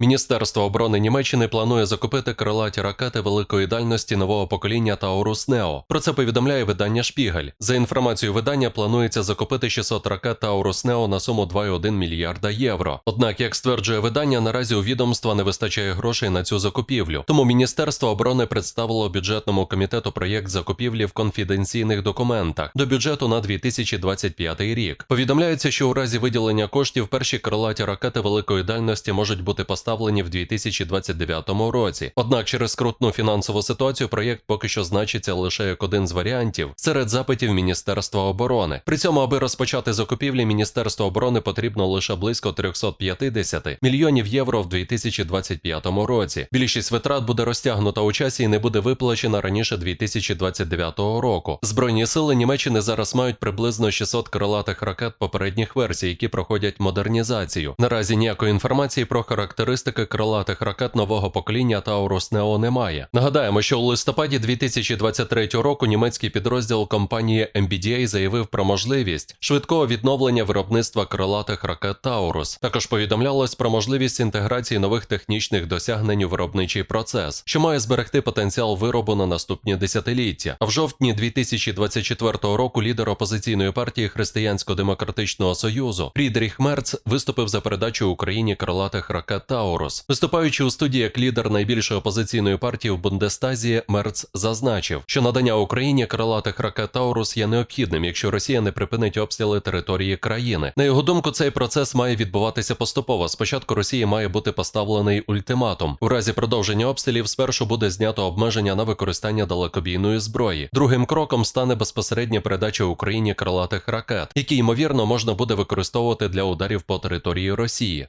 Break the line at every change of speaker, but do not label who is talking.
Міністерство оборони Німеччини планує закупити крилаті ракети великої дальності нового покоління Таурус Нео. Про це повідомляє видання Шпігель. За інформацією видання, планується закупити 600 ракет Таурус Нео на суму 2,1 мільярда євро. Однак, як стверджує видання, наразі у відомства не вистачає грошей на цю закупівлю. Тому Міністерство оборони представило бюджетному комітету проєкт закупівлі в конфіденційних документах до бюджету на 2025 рік. Повідомляється, що у разі виділення коштів перші крилаті ракети великої дальності можуть бути поставлені в 2029 році. Однак через скрутну фінансову ситуацію проєкт поки що значиться лише як один з варіантів серед запитів Міністерства оборони. При цьому, аби розпочати закупівлі, Міністерство оборони потрібно лише близько 350 мільйонів євро в 2025 році. Більшість витрат буде розтягнута у часі і не буде виплачена раніше 2029 року. Збройні сили Німеччини зараз мають приблизно 600 крилатих ракет попередніх версій, які проходять модернізацію. Наразі ніякої інформації про характеристики крилатих ракет нового покоління Таурус Нео немає. Нагадаємо, що у листопаді 2023 року німецький підрозділ компанії MBDA заявив про можливість швидкого відновлення виробництва крилатих ракет Таурус. Також повідомлялось про можливість інтеграції нових технічних досягнень у виробничий процес, що має зберегти потенціал виробу на наступні десятиліття. А в жовтні 2024 року лідер опозиційної партії Християнсько-демократичного союзу Фрідріх Мерц виступив за передачу Україні крилатих ракет Таурус. Виступаючи у студії як лідер найбільшої опозиційної партії в Бундестазі, Мерц зазначив, що надання Україні крилатих ракет Таурус є необхідним, якщо Росія не припинить обстріли території країни. На його думку, цей процес має відбуватися поступово. Спочатку Росії має бути поставлений ультиматум. У разі продовження обстрілів спершу буде знято обмеження на використання далекобійної зброї. Другим кроком стане безпосередня передача Україні крилатих ракет, які ймовірно можна буде використовувати для ударів по території Росії.